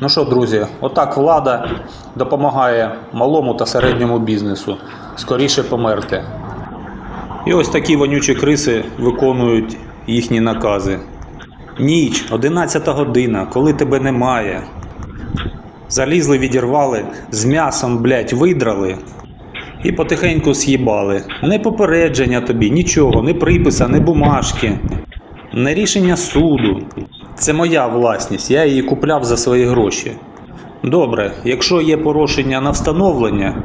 Ну що, друзі, отак влада допомагає малому та середньому бізнесу скоріше померти. І ось такі вонючі криси виконують їхні накази. Ніч, 11 година, коли тебе немає. Залізли, відірвали, з м'ясом, блядь, видрали і потихеньку з'їбали. Не попередження тобі, нічого, не приписа, не бумажки, не рішення суду. Це моя власність, я її купляв за свої гроші. Добре, якщо є порушення на встановлення,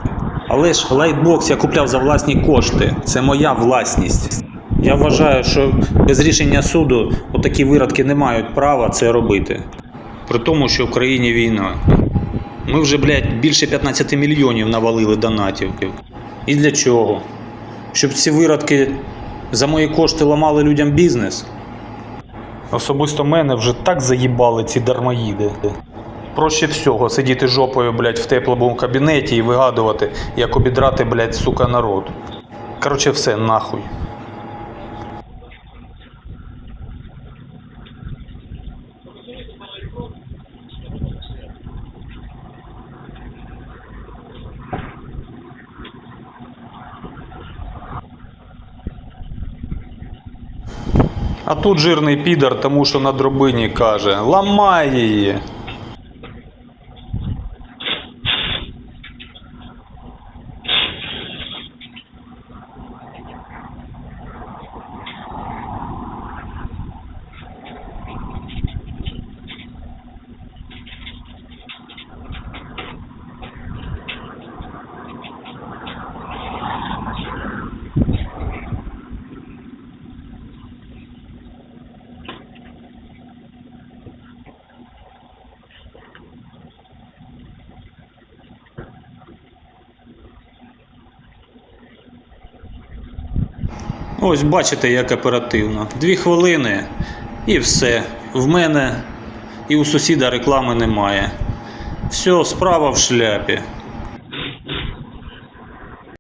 але ж лайтбокс я купляв за власні кошти. Це моя власність. Я вважаю, що без рішення суду отакі виродки не мають права це робити. При тому, що в країні війна. Ми вже, блядь, більше 15 мільйонів навалили донатів. І для чого? Щоб ці виродки за мої кошти ламали людям бізнес? Особисто мене вже так заїбали ці дармоїди. Проще всього сидіти жопою, блядь, в теплому кабінеті і вигадувати, як обідрати, блядь, сука, народ. Короче, все, нахуй. А тут жирний підар, тому що на дробині каже: ламай її. Ось бачите, як оперативно. Дві хвилини і все. В мене і у сусіда реклами немає. Все, справа в шляпі.